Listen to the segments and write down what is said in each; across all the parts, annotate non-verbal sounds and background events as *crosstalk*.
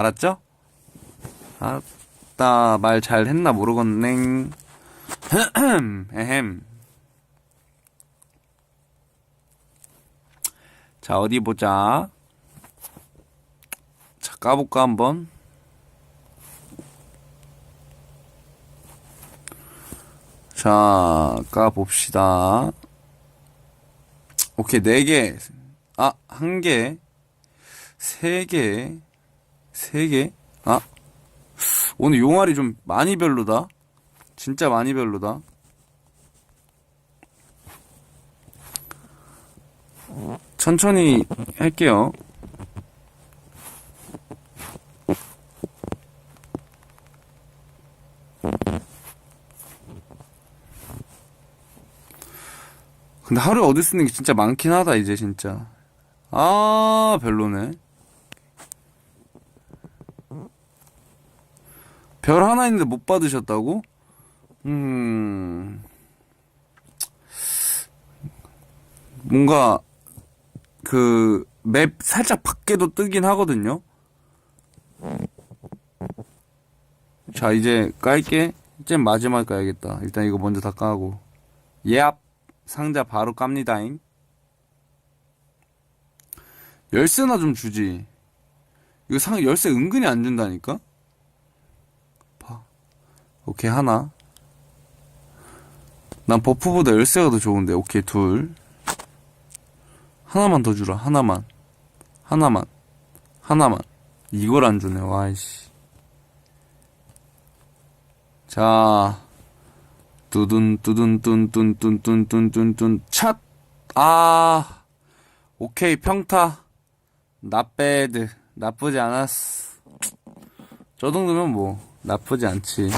알았죠? 아따 말 잘 했나 모르겠네. *clears throat* 에헴. 자 어디 보자. 자 까볼까 한번? 자 까봅시다. 오케이 네 개. 아 한 개. 세 개, 세 개? 아, 오늘 용알이 좀 많이 별로다. 진짜 많이 별로다. 천천히 할게요. 근데 하루에 수 있는 게 진짜 많긴 하다, 이제 진짜. 아, 별로네. 별 하나 있는데 못 받으셨다고? 음, 뭔가, 그, 맵 살짝 밖에도 뜨긴 하거든요? 자, 이제 깔게. 이제 마지막 까야겠다. 일단 이거 먼저 다 까고. 예압. 상자 바로 깝니다잉. 열쇠나 좀 주지. 이거 상, 열쇠 은근히 안 준다니까? 봐. 오케이, 하나. 난 버프보다 열쇠가 더 좋은데. 오케이, 둘. 하나만 더 주라, 하나만. 하나만. 하나만. 이걸 안 주네, 와이씨. 자. 뚜둔, 뚜둔, 뚠, 뚠, 뚠, 뚠, 뚠, 뚠, 뚠, 찻! 아. 오케이, 평타. 나배드 나쁘지 않았어. 저 정도면 뭐 나쁘지 않지.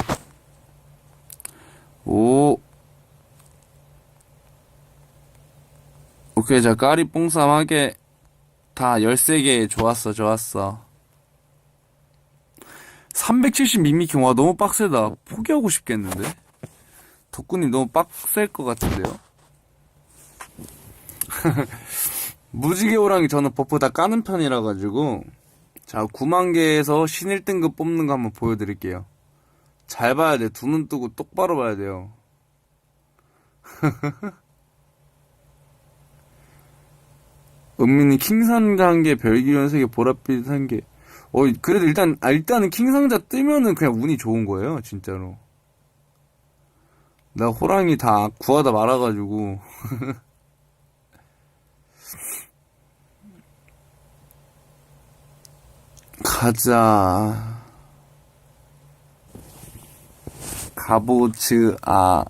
오. 오케이, 자 까리 뽕쌈하게 다 13개 좋았어, 좋았어. 370 미미킹 와 너무 빡세다. 포기하고 싶겠는데. 덕분님 너무 빡셀 것 같은데요. *laughs* 무지개 호랑이 저는 버프 다 까는 편이라 가지고 자 9만 개에서 신 1등급 뽑는 거 한번 보여드릴게요. 잘 봐야 돼. 두 눈 뜨고 똑바로 봐야 돼요. *laughs* 은민이 킹상자 한 개, 별기현 세 개, 보랏빛 한 개. 어, 그래도 일단, 아, 일단은 킹상자 뜨면은 그냥 운이 좋은 거예요, 진짜로. 나 호랑이 다 구하다 말아가지고. *laughs* 가자. 가보츠, 아.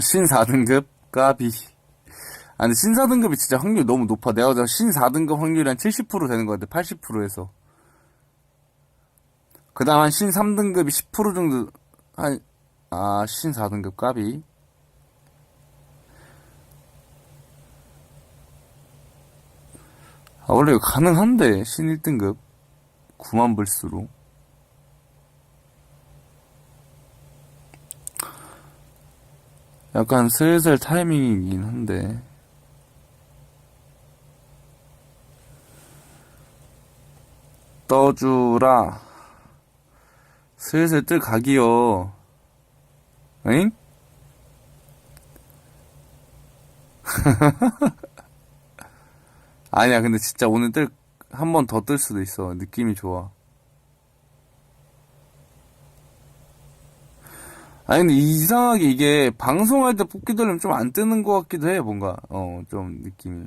신 4등급? 까비. 아, 근데 신 4등급이 진짜 확률 너무 높아. 내가 보자 신 4등급 확률이 한 70% 되는 것 같아. 80%에서. 그 다음 한신 3등급이 10% 정도, 한, 아, 신 4등급 까비. 아, 원래 가능한데, 신 1등급. 9만 불수로. 약간 슬슬 타이밍이긴 한데. 떠주라. 슬슬 뜰 각이요. 응? *laughs* 아니야, 근데 진짜 오늘 뜰, 한 번 더 뜰 수도 있어. 느낌이 좋아. 아니, 근데 이상하게 이게 방송할 때 뽑기 되면 좀 안 뜨는 것 같기도 해, 뭔가. 어, 좀 느낌이.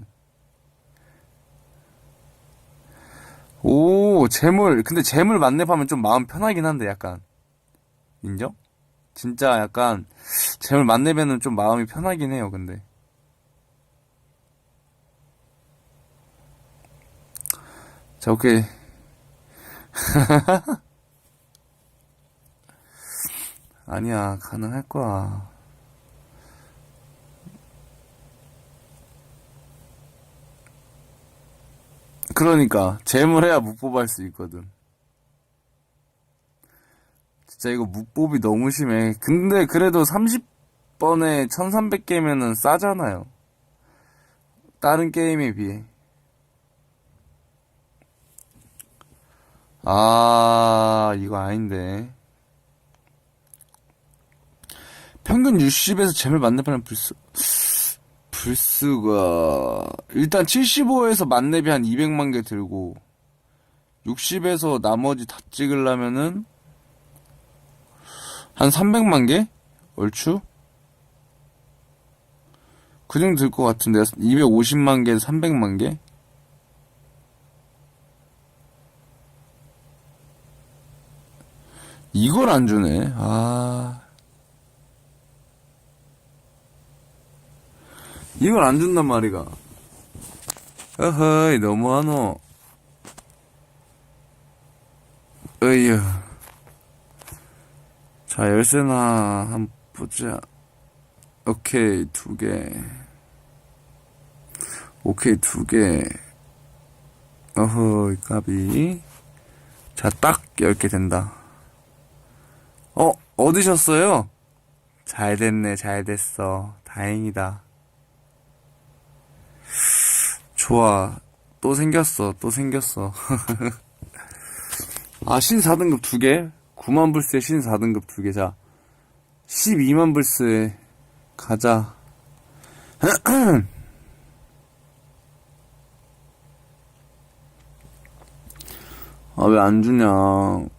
오, 재물. 근데 재물 만렙하면 좀 마음 편하긴 한데, 약간. 인정? 진짜 약간, 재물 만렙에는 좀 마음이 편하긴 해요, 근데. 자, 오케이. *laughs* 아니야, 가능할 거야. 그러니까, 재물해야 묵보할 수 있거든. 진짜 이거 묵법이 너무 심해. 근데 그래도 30번에 1300개면은 싸잖아요. 다른 게임에 비해. 아, 이거 아닌데. 평균 60에서 재물 만렙하는 불스, 불스가, 일단 75에서 만렙이 한 200만 개 들고, 60에서 나머지 다 찍으려면은, 한 300만 개? 얼추? 그 정도 들 것 같은데, 250만 개, 300만 개? 이걸 안 주네. 아. 이걸 안 준단 말이가. 어허이, 너무하노. 어이야. 자, 열쇠나 한번 보자. 오케이, 두 개. 오케이, 두 개. 어허이, 까비. 자, 딱 10개 된다. 어, 얻으셨어요? 잘 됐네, 잘 됐어. 다행이다. 좋아. 또 생겼어, 또 생겼어. *laughs* 아, 신 4등급 두 개? 9만 불스에 신 4등급 두 개. 자, 12만 불스에 가자. *clears throat* 아, 왜 안 주냐. *laughs*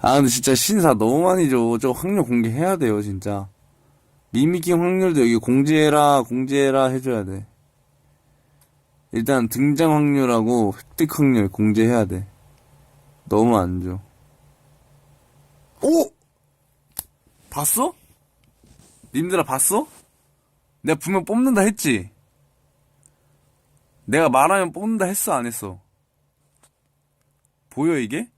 아, 근데 진짜 신사 너무 많이 줘. 저 확률 공개해야 돼요, 진짜. 미미킹 확률도 여기 공지해라, 공지해라 해줘야 돼. 일단 등장 확률하고 획득 확률 공지해야 돼. 너무 안 줘. 오! 봤어? 님들아 봤어? 내가 분명 뽑는다 했지? 내가 말하면 뽑는다 했어, 안 했어? 보여, 이게?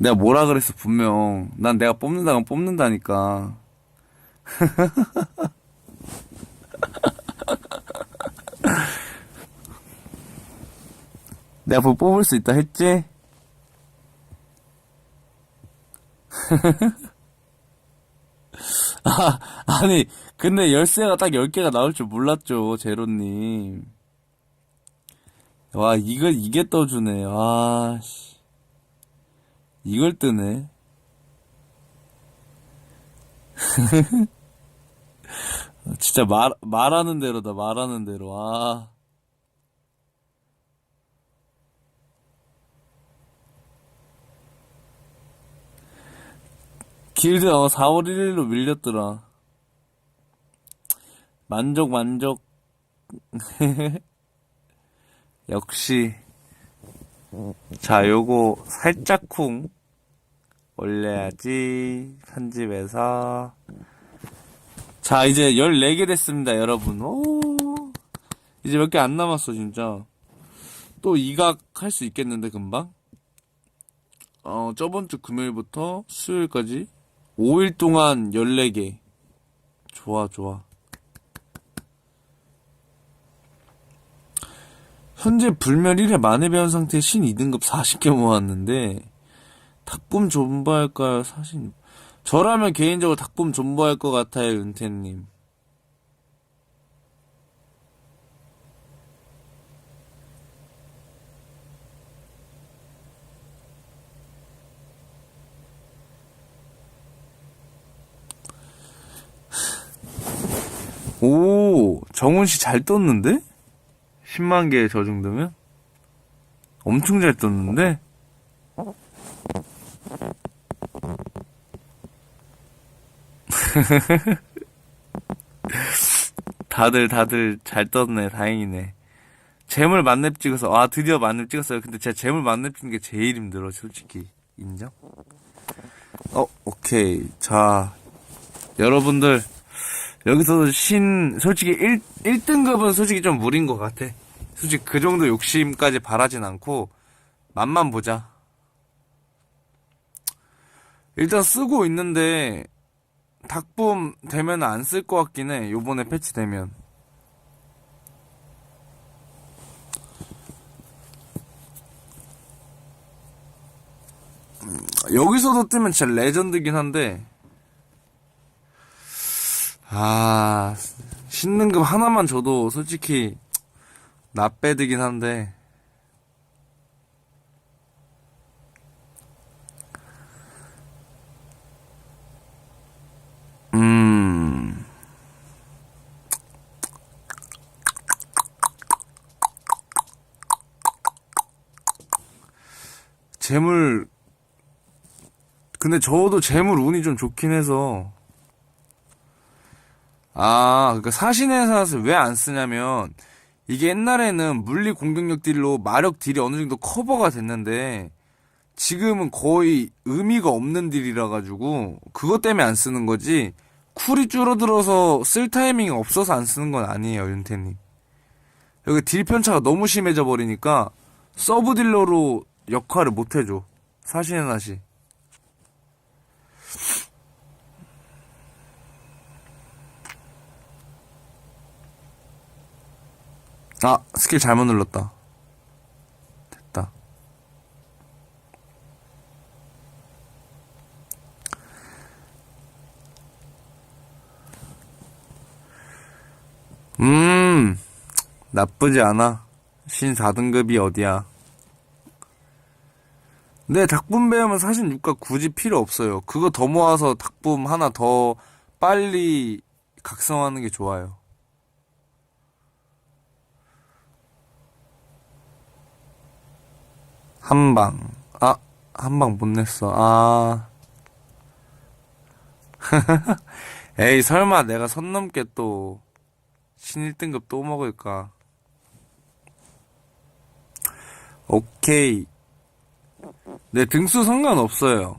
내가 뭐라 그랬어, 분명. 난 내가 뽑는다면 뽑는다니까. *laughs* 내가 뭐 뽑을 수 있다 했지? *laughs* 아, 아니, 근데 열쇠가 딱 10개가 나올 줄 몰랐죠, 제로님. 와, 이걸, 이게 떠주네. 아, 씨. 이걸 뜨네. *laughs* 진짜 말, 말하는 대로다, 말하는 대로. 아. 길드, 어, 4월 1일로 밀렸더라. 만족, 만족. *laughs* 역시. 자, 요거 살짝쿵 올려야지. 편집해서. 자, 이제 14개 됐습니다, 여러분. 오. 이제 몇 개 안 남았어, 진짜. 또 이각 할 수 있겠는데, 금방? 어, 저번 주 금요일부터 수요일까지 5일 동안 14개. 좋아, 좋아. 현재 불멸 1회 만회 배운 상태에 신 2등급 40개 모았는데 닭붐 존버할까요? 사실 저라면 개인적으로 닭붐 존버할 것 같아요, 은태님. 오, 정훈 씨 잘 떴는데? 10만 개 저 정도면? 엄청 잘 떴는데? *laughs* 다들, 다들 잘 떴네. 다행이네. 재물 만렙 찍어서, 아, 드디어 만렙 찍었어요. 근데 제가 재물 만렙 찍는 게 제일 힘들어, 솔직히. 인정? 어, 오케이. 자, 여러분들, 여기서 신, 솔직히 1, 1등급은 솔직히 좀 무리인 것 같아. 솔직히 그 정도 욕심까지 바라진 않고, 맛만 보자. 일단 쓰고 있는데, 닭붐 되면 안 쓸 것 같긴 해. 요번에 패치 되면. 음, 여기서도 뜨면 진짜 레전드긴 한데, 아, 신능급 하나만 줘도 솔직히 나빼드긴 한데. 음. 재물 근데 저도 재물 운이 좀 좋긴 해서 아, 그러니까 사신의 사슬 왜 안 쓰냐면 이게 옛날에는 물리 공격력 딜로 마력 딜이 어느 정도 커버가 됐는데 지금은 거의 의미가 없는 딜이라 가지고 그것 때문에 안 쓰는 거지 쿨이 줄어들어서 쓸 타이밍이 없어서 안 쓰는 건 아니에요, 윤태님. 여기 딜 편차가 너무 심해져 버리니까 서브 딜러로 역할을 못 해줘. 사신의 나시. 아, 스킬 잘못 눌렀다. 됐다. 음, 나쁘지 않아. 신 4등급이 어디야. 근데 닭붐 배우면 사실 육가 굳이 필요 없어요. 그거 더 모아서 닭붐 하나 더 빨리 각성하는 게 좋아요. 한 방. 아, 한 방 못 냈어. 아. *laughs* 에이, 설마 내가 선 넘게 또, 신 1등급 또 먹을까? 오케이. 네, 등수 상관없어요.